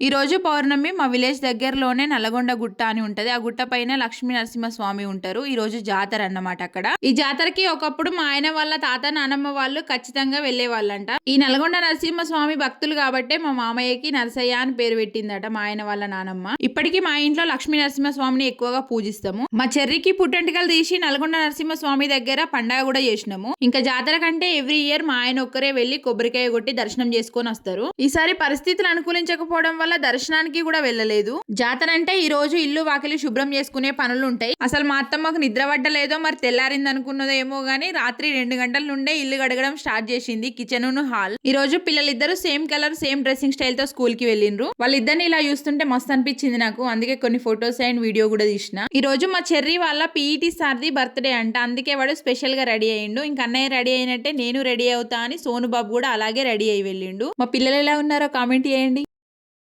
ఈ రోజు పౌర్ణమి మా విలేజ్ దగ్గరలోనే నల్లగొండ గుట్ట అని ఉంటది. ఆ గుట్ట పైన లక్ష్మీ నరసింహ స్వామి ఉంటారు. ఈ రోజు జాతర అన్నమాట అక్కడ. ఈ జాతరకి ఒకప్పుడు మా ఆయన వాళ్ళ తాత నానమ్మ వాళ్ళు ఖచ్చితంగా వెళ్ళే వాళ్ళంట ఈ నల్గొండ నరసింహ స్వామి భక్తులు కాబట్టే మా మామయ్యకి నరసయ్య అని పేరు పెట్టిందట మా ఆయన వాళ్ళ నానమ్మ. ఇప్పటికీ మా ఇంట్లో లక్ష్మీ నరసింహ స్వామిని ఎక్కువగా పూజిస్తాము. మా చెర్రికి పుట్టెంటికలు తీసి నల్గొండ నరసింహ స్వామి దగ్గర పండగ కూడా చేసినాము. ఇంకా జాతర కంటే ఎవ్రీ ఇయర్ మా ఆయన ఒక్కరే వెళ్ళి కొబ్బరికాయ కొట్టి దర్శనం చేసుకొని వస్తారు. ఈసారి పరిస్థితులు అనుకూలించకపోవడం వల్ల దర్శనానికి కూడా వెళ్ళలేదు. జాతర అంటే ఈ రోజు ఇల్లు వాకిలి శుభ్రం చేసుకునే పనులు ఉంటాయి అసలు మా అత్తమ్మకు నిద్ర పడ్డలేదో మరి తెల్లారింది అనుకున్నదో ఏమో గానీ రాత్రి రెండు గంటల నుండే ఇల్లు గడగడం స్టార్ట్ చేసింది కిచెన్ హాల్. ఈ రోజు పిల్లలిద్దరు సేమ్ కలర్ సేమ్ డ్రెస్సింగ్ స్టైల్తో స్కూల్కి వెళ్ళిండ్రు. వాళ్ళిద్దరిని ఇలా చూస్తుంటే మస్తు అనిపించింది నాకు. అందుకే కొన్ని ఫొటోస్ అండ్ వీడియో కూడా తీసిన. ఈ రోజు మా చెర్రీ వాళ్ళ పీఈటీ సార్ది బర్త్డే అంట. అందుకే వాడు స్పెషల్గా రెడీ అయ్యిండు. ఇంకా అన్నయ్య రెడీ అయినట్టే నేను రెడీ అవుతా అని సోను బాబు కూడా అలాగే రెడీ అయి వెళ్ళిండు. మా పిల్లలు ఎలా ఉన్నారో కామెంట్ చేయండి.